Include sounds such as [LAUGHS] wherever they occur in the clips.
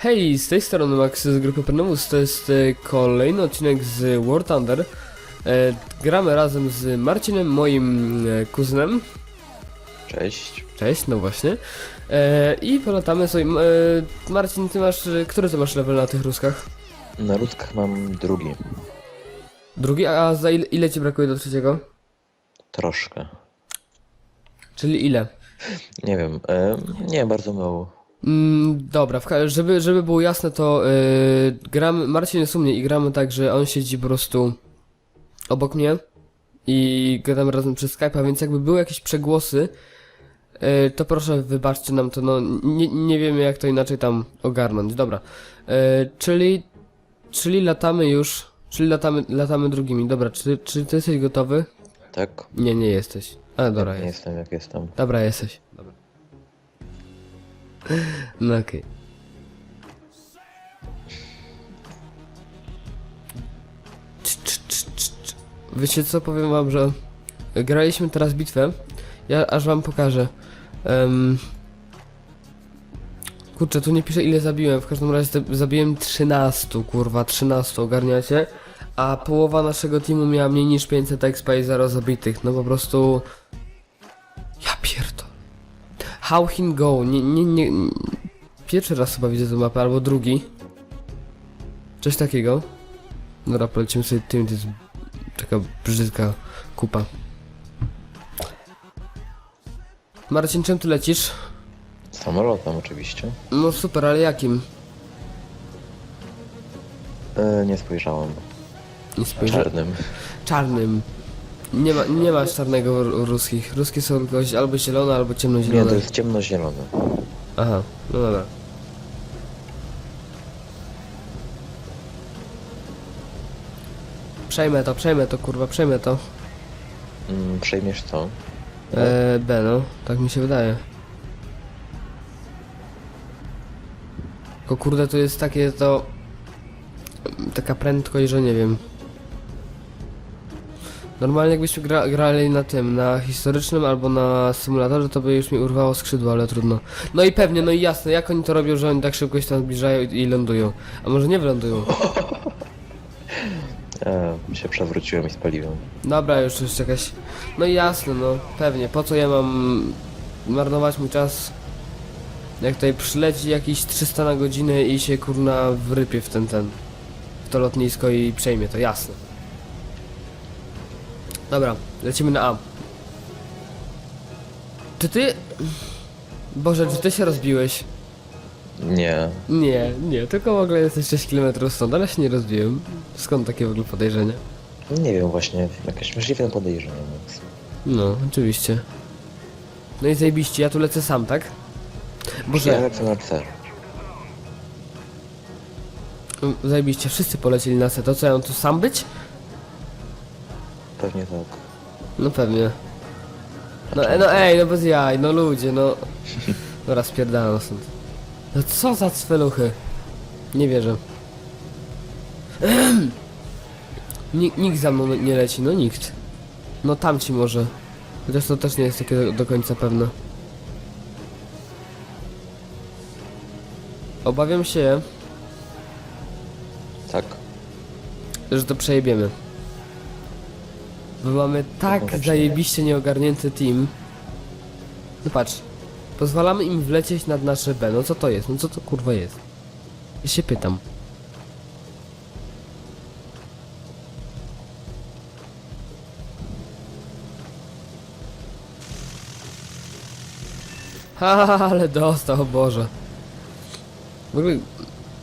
Hej, z tej strony Max z grupy Pernowus, to jest e, kolejny odcinek z War Thunder. E, gramy razem z Marcinem, moim e, kuzynem. Cześć. Cześć, no właśnie. E, I polatamy sobie. E, Marcin, ty masz. e, Który ty masz level na tych ruskach? Na ludzkach mam drugi. Drugi, a za ile, ile ci brakuje do trzeciego? Troszkę. Czyli ile? Nie wiem. E, nie, bardzo mało. Mm, dobra, żeby, żeby było jasne, to yy, gramy, Marcin jest u mnie i gramy tak, że on siedzi po prostu obok mnie i gadamy razem przez Skype'a, więc jakby były jakieś przegłosy, yy, to proszę wybaczcie nam to, no nie, nie wiemy jak to inaczej tam ogarnąć. Dobra, yy, czyli, czyli latamy już, czyli latamy, latamy drugimi. Dobra, czy, czy ty jesteś gotowy? Tak? Nie, nie jesteś. Ale dobra, nie jest. jestem jak jestem. Dobra, jesteś. No okej. Wiecie co, powiem wam, że graliśmy teraz bitwę. Ja aż wam pokażę. Um, kurczę, tu nie piszę ile zabiłem. W każdym razie zabiłem 13, kurwa, 13, ogarniacie? A połowa naszego teamu miała mniej niż 500 expa i 0 zabitych. No po prostu... Ja pierdol. How him go? Nie, nie, nie. Pierwszy raz chyba widzę tę mapę, albo drugi. Coś takiego. Dobra, polecimy sobie tym, to jest taka brzydka kupa. Marcin, czym ty lecisz? Samolotem oczywiście. No super, ale jakim? E, nie spojrzałem. Nie spojrzę. Czarnym. Czarnym. Nie ma, nie ma czarnego ru- ruskich. Ruskie są tylko albo zielone, albo Nie, ciemnozielone. to jest ciemnozielony. Aha, no dobra. Przejmę to, przejmę to, kurwa, przejmę to. Mm, przejmiesz co? Eee, B, no, tak mi się wydaje. Tylko kurde, to jest takie to... Taka prędkość, że nie wiem. Normalnie jakbyśmy gra, grali na tym, na historycznym albo na symulatorze, to by już mi urwało skrzydło, ale trudno. No i pewnie, no i jasne, jak oni to robią, że oni tak szybko się tam zbliżają i, i lądują. A może nie wylądują? [LAUGHS] E, się przewróciłem i spaliłem. Dobra, już jest jakaś... No i jasne, no pewnie. Po co ja mam marnować mój czas? Jak tutaj przyleci jakieś 300 na godzinę i się kurna wrypie w ten, ten... W to lotnisko i przejmie to, jasne. Dobra, lecimy na A. Czy ty... Boże, czy ty się rozbiłeś? Nie. Nie, nie, tylko w ogóle jesteś 6 km stąd, ale się nie rozbiłem. Skąd takie w ogóle podejrzenia? Nie wiem właśnie. Jakieś możliwe podejrzenie. Więc... No, oczywiście. No i zajebiście, ja tu lecę sam, tak? Ja Boże, lecę na C. zajebiście, wszyscy polecieli na set, to co, ja mam tu sam być? Pewnie tak. No pewnie. No, e, no ej, no bez jaj, no ludzie, no. [LAUGHS] Dobra, spierdalam stąd. No co za cweluchy? Nie wierzę. [CLEARS THROAT] Nik- nikt za mną nie leci, no nikt. No tamci może. Chociaż to też nie jest takie do, do końca pewne. Obawiam się, Tak? że to przejebiemy. Bo mamy tak zajebiście nieogarnięty team. No patrz, pozwalamy im wlecieć nad nasze B. No co to jest? No co to kurwa jest? Ja się pytam. Ha, [LAUGHS] ale dostał, o Boże. W ogóle,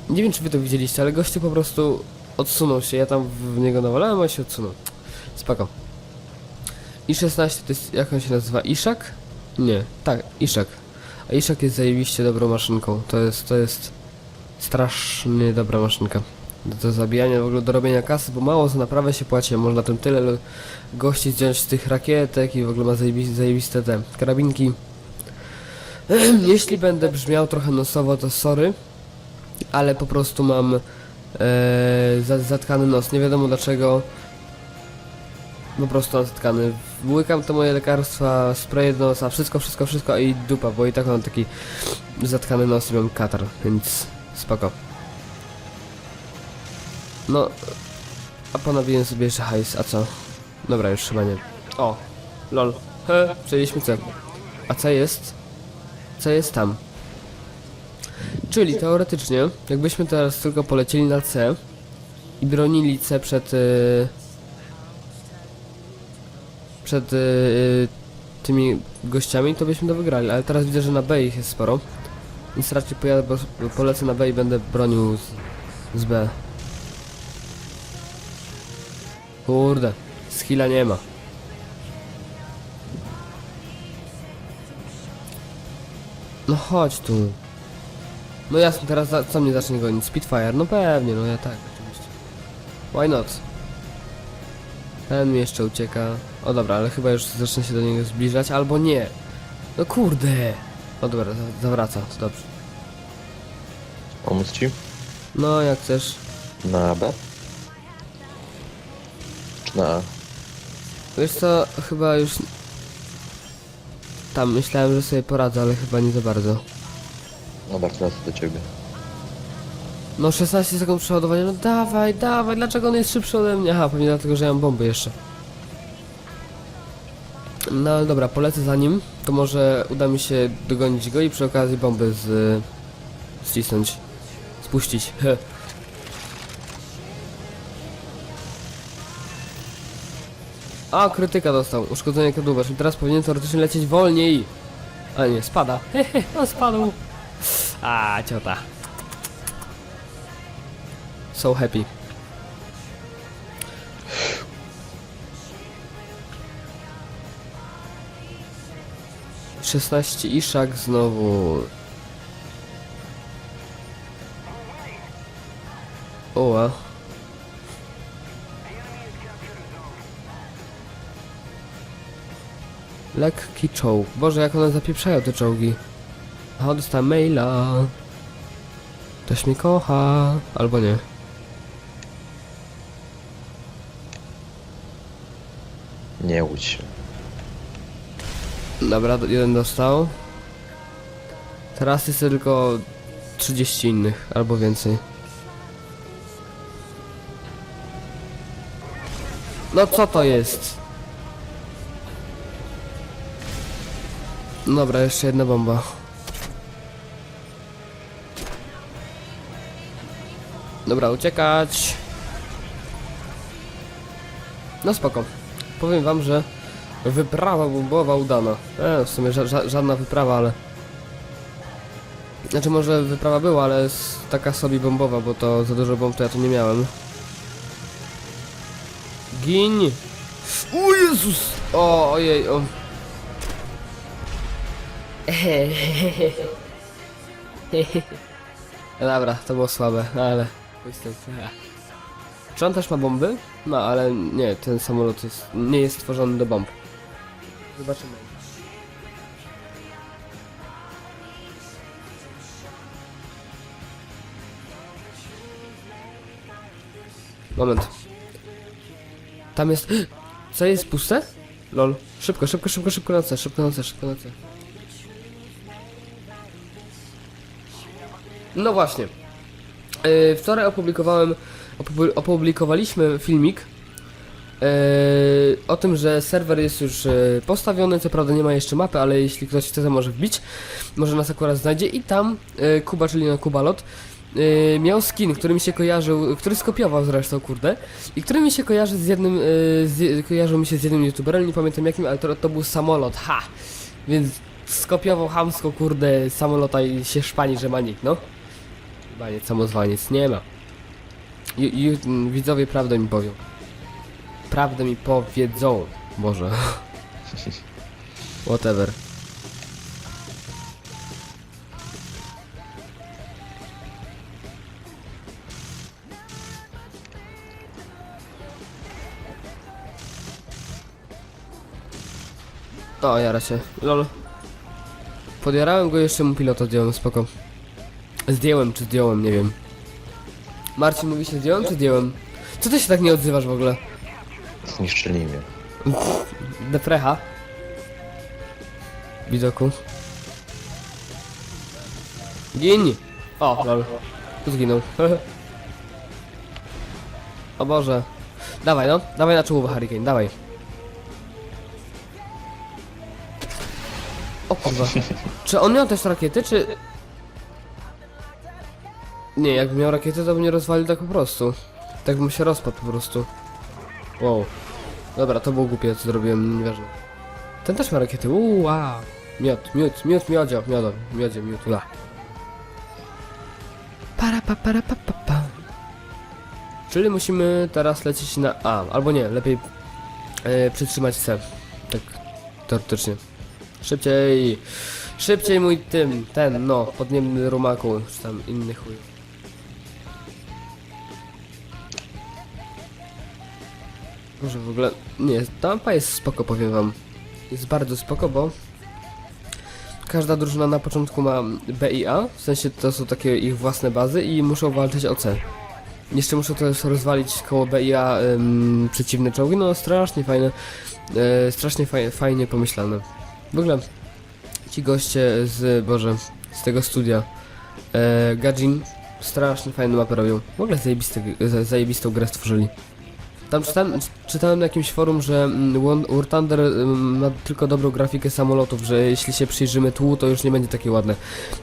nie wiem czy wy to widzieliście, ale gościu po prostu odsunął się. Ja tam w niego nawalałem, a się odsunął. Spoko. I16 to jest, jak on się nazywa? Iszak? Nie, tak, Iszak. A Iszak jest zajebiście dobrą maszynką. To jest, to jest strasznie dobra maszynka. Do, do zabijania, w ogóle do robienia kasy, bo mało za naprawę się płaci, można tym tyle gości zdjąć z tych rakietek i w ogóle ma zajebiste, zajebiste te karabinki. [CLEARS THROAT] Jeśli będę brzmiał trochę nosowo, to sorry, ale po prostu mam e, za- zatkany nos. Nie wiadomo dlaczego. Po prostu mam zatkany. Łykam to moje lekarstwa, spray do nosa, wszystko, wszystko, wszystko i dupa, bo i tak mam taki zatkany nos i mam katar, więc Spoko. No, a ponawiłem sobie jeszcze hajs, a co? Dobra, już chyba nie. O, lol. He, przejęliśmy C. A co jest? Co jest tam? Czyli teoretycznie, jakbyśmy teraz tylko polecieli na C i bronili C przed... Yy, przed yy, tymi gościami, to byśmy to wygrali, ale teraz widzę, że na B ich jest sporo. Więc raczej pojadę, bo polecę na B i będę bronił z, z B. Kurde, skilla nie ma. No chodź tu. No jasne, teraz co mnie zacznie gonić? Spitfire? No pewnie, no ja tak, oczywiście. Why not? Ten mi jeszcze ucieka. O dobra, ale chyba już zacznę się do niego zbliżać, albo nie. No kurde. No dobra, za- zawraca, to dobrze. Pomóc ci? No jak chcesz. Na B? Czy na A? Wiesz co, chyba już... Tam myślałem, że sobie poradzę, ale chyba nie za bardzo. Dobra, teraz do ciebie. No 16 sekund przeładowania, no dawaj, dawaj, dlaczego on jest szybszy ode mnie? Aha, pewnie dlatego, że ja mam bomby jeszcze. No ale dobra, polecę za nim, to może uda mi się dogonić go i przy okazji bomby z... ścisnąć. Spuścić. A, krytyka dostał, uszkodzenie kadłuba, czyli teraz powinien teoretycznie lecieć wolniej. A nie, spada. Hehe, on spadł. A, ciota. So happy. Szesnaście iszak znowu. Oła. Lekki czołg. Boże, jak one zapieprzają te czołgi. A, dostałem maila. Ktoś mnie kocha. Albo nie. Nie łudź się. Dobra, do- jeden dostał. Teraz jest tylko 30 innych, albo więcej. No co to jest? Dobra, jeszcze jedna bomba. Dobra, uciekać. No spoko. Powiem wam, że wyprawa bombowa udana. E, w sumie ża ża żadna wyprawa, ale... Znaczy może wyprawa była, ale taka sobie bombowa, bo to za dużo bomb to ja tu nie miałem. Gin! O Jezus! O, ojej, o. [LAUGHS] No Dobra, to było słabe, ale... Czy on też ma bomby? No, ale nie, ten samolot jest, nie jest stworzony do bomb. Zobaczymy. Moment. Tam jest... [GASPS] Co jest puste? Lol. Szybko, szybko, szybko, szybko na C, szybko na C, szybko na C. No właśnie. Yy, wczoraj opublikowałem, opu- opublikowaliśmy filmik yy, o tym, że serwer jest już yy, postawiony, co prawda nie ma jeszcze mapy, ale jeśli ktoś chce, to może wbić, może nas akurat znajdzie i tam yy, Kuba, czyli na Kubalot, yy, miał skin, który mi się kojarzył, który skopiował zresztą, kurde, i który mi się kojarzy z jednym, yy, z, kojarzył mi się z jednym youtuberem, nie pamiętam jakim, ale to, to był samolot, ha! Więc skopiował hamsko, kurde, samolota i się szpani, że ma nick, no. Baniec, samozwaniec, nie ma. Ju, ju, m, widzowie prawdę mi powią. Prawdę mi powiedzą. Boże. [LAUGHS] Whatever. O, jara się. Lol. Podjarałem go, jeszcze mu pilota zdjąłem, spoko. Zdjąłem, czy zdjąłem, nie wiem. Marcin mówi się zdjąłem, czy zdjąłem? Co ty się tak nie odzywasz w ogóle? Zniszczyli mnie. Deprecha. Widoku. Gin! O, lol. Zginął. [LAUGHS] o Boże. Dawaj no, dawaj na czołówę Hurricane, dawaj. O kurwa. Czy on miał też rakiety, czy... Nie, jakby miał rakiety, to by nie rozwalił tak po prostu. Tak bym się rozpadł po prostu. Wow. Dobra, to było głupie, co zrobiłem, nieważne. Ten też ma rakiety, wow. Miod, miód, miód, miodzio, miodo, miodzie, miód, la. Para, pa, para, pa, pa, pa. Czyli musimy teraz lecieć na A, albo nie, lepiej e, przytrzymać C. Tak, teoretycznie. Szybciej! Szybciej mój tym, ten, no, podniemny rumaku, czy tam inny chuj. Może w ogóle, nie, ta mapa jest spoko, powiem wam. Jest bardzo spoko, bo każda drużyna na początku ma B i A, w sensie to są takie ich własne bazy i muszą walczyć o C. Jeszcze muszą też rozwalić koło B i A ym, przeciwne czołgi, no strasznie fajne, e, strasznie faj, fajnie pomyślane. W ogóle ci goście z, boże, z tego studia, e, Gajin, strasznie fajne mapy robią. W ogóle zajebistą grę stworzyli. Tam czytałem, czytałem na jakimś forum, że mm, War Thunder mm, ma tylko dobrą grafikę samolotów, że jeśli się przyjrzymy tłu, to już nie będzie takie ładne.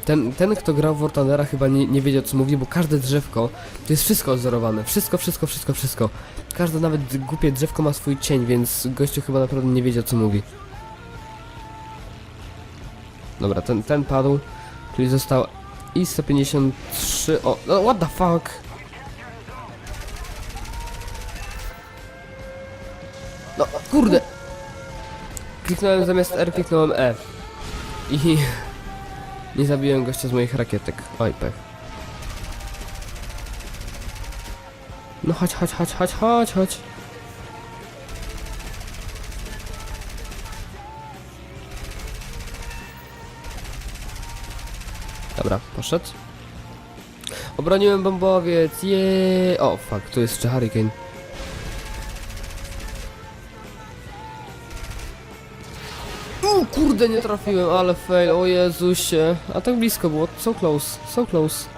Ten, ten kto grał w War Thundera chyba nie, nie wiedział co mówi, bo każde drzewko to jest wszystko odzorowane. Wszystko, wszystko, wszystko, wszystko. Każde nawet głupie drzewko ma swój cień, więc gościu chyba naprawdę nie wiedział co mówi. Dobra, ten, ten padł, czyli został I-153, o, no what the fuck? No, kurde! Kliknąłem zamiast R, kliknąłem E. I... [LAUGHS] Nie zabiłem gościa z moich rakietek. Oj, pech. No chodź, chodź, chodź, chodź, chodź, chodź. Dobra, poszedł. Obroniłem bombowiec, jeee! O, fuck, tu jest jeszcze hurricane. Kurde, nie trafiłem, ale fail, o Jezusie. A tak blisko było, so close, so close.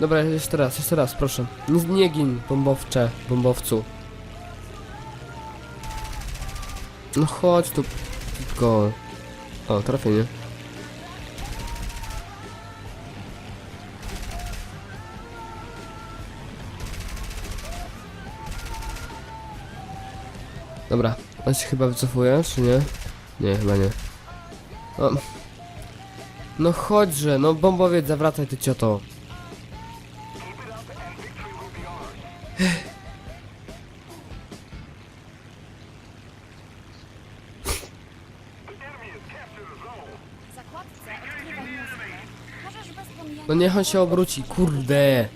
Dobra, jeszcze raz, jeszcze raz, proszę. Nie, nie gin, bombowcze, bombowcu. No chodź tu, go. O, trafienie. Dobra, on się chyba wycofuje, czy nie? Nie, chyba nie. O. No chodźże, no bombowiec, zawracaj ty cioto. No niech on się obróci, kurde.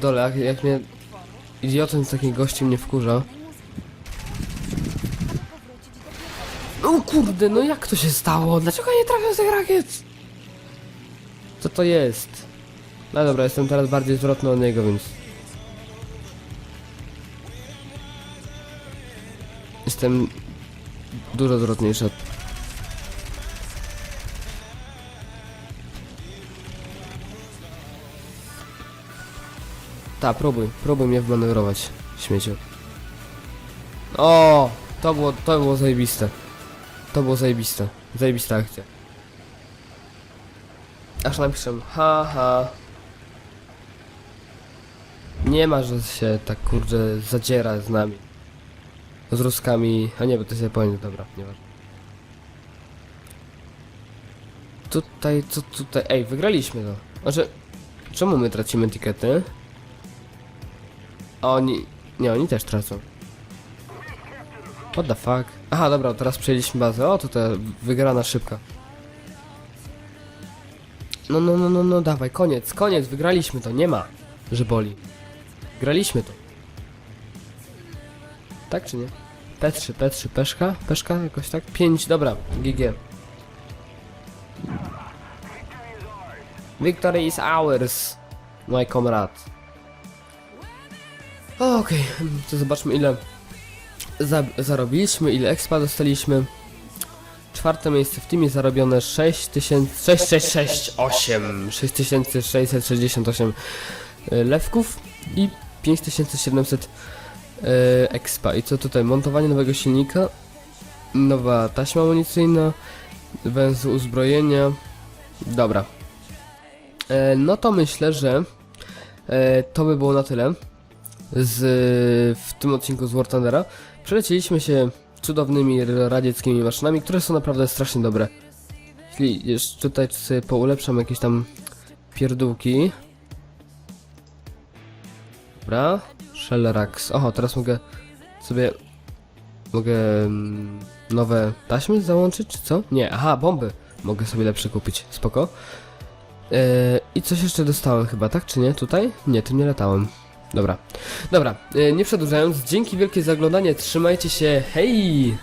Dole, jak, jak mnie idiotem z takim gościem nie wkurza. Kurde, no jak to się stało? Dlaczego nie trafiam z tych rakiet? Co to jest? No dobra, jestem teraz bardziej zwrotny od niego, więc... Jestem dużo zwrotniejszy od... Ta, próbuj, próbuj mnie wmanewrować, śmieciu. O, to było, to było zajebiste. To było zajebiste. Zajebista akcja. Aż napiszę, haha. Nie ma, że się tak kurde zadziera z nami. Z Ruskami, a nie, bo to jest Japonia, dobra, nieważne. Tutaj, co tutaj, ej, wygraliśmy to. Znaczy, czemu my tracimy etykiety? A oni, nie, oni też tracą. What the fuck? Aha, dobra, teraz przejęliśmy bazę. O, to ta wygrana szybka. No, no, no, no, no, dawaj, koniec, koniec, wygraliśmy to, nie ma, że boli. Graliśmy to. Tak czy nie? P3, P3, peszka, peszka, jakoś tak? 5, dobra, GG. Victory is ours, my comrade. Okej, to zobaczmy ile za, zarobiliśmy, ile expa dostaliśmy. czwarte miejsce w teamie zarobione 6000, 6668, 6668 y, lewków i 5700 y, expa. I co tutaj? Montowanie nowego silnika, nowa taśma amunicyjna, węzeł uzbrojenia. Dobra. E, no to myślę, że e, to by było na tyle z, w tym odcinku z War Thundera. Przelecieliśmy się cudownymi radzieckimi maszynami, które są naprawdę strasznie dobre. Jeśli jeszcze tutaj sobie poulepszam jakieś tam pierdółki. Dobra. Shellrax. Oho, teraz mogę sobie... Mogę mm, nowe taśmy załączyć, czy co? Nie, aha, bomby mogę sobie lepsze kupić. Spoko. Eee, I coś jeszcze dostałem chyba, tak czy nie? Tutaj? Nie, tu nie latałem. Dobra. Dobra, e, nie przedłużając, dzięki wielkie za oglądanie, trzymajcie się, hej!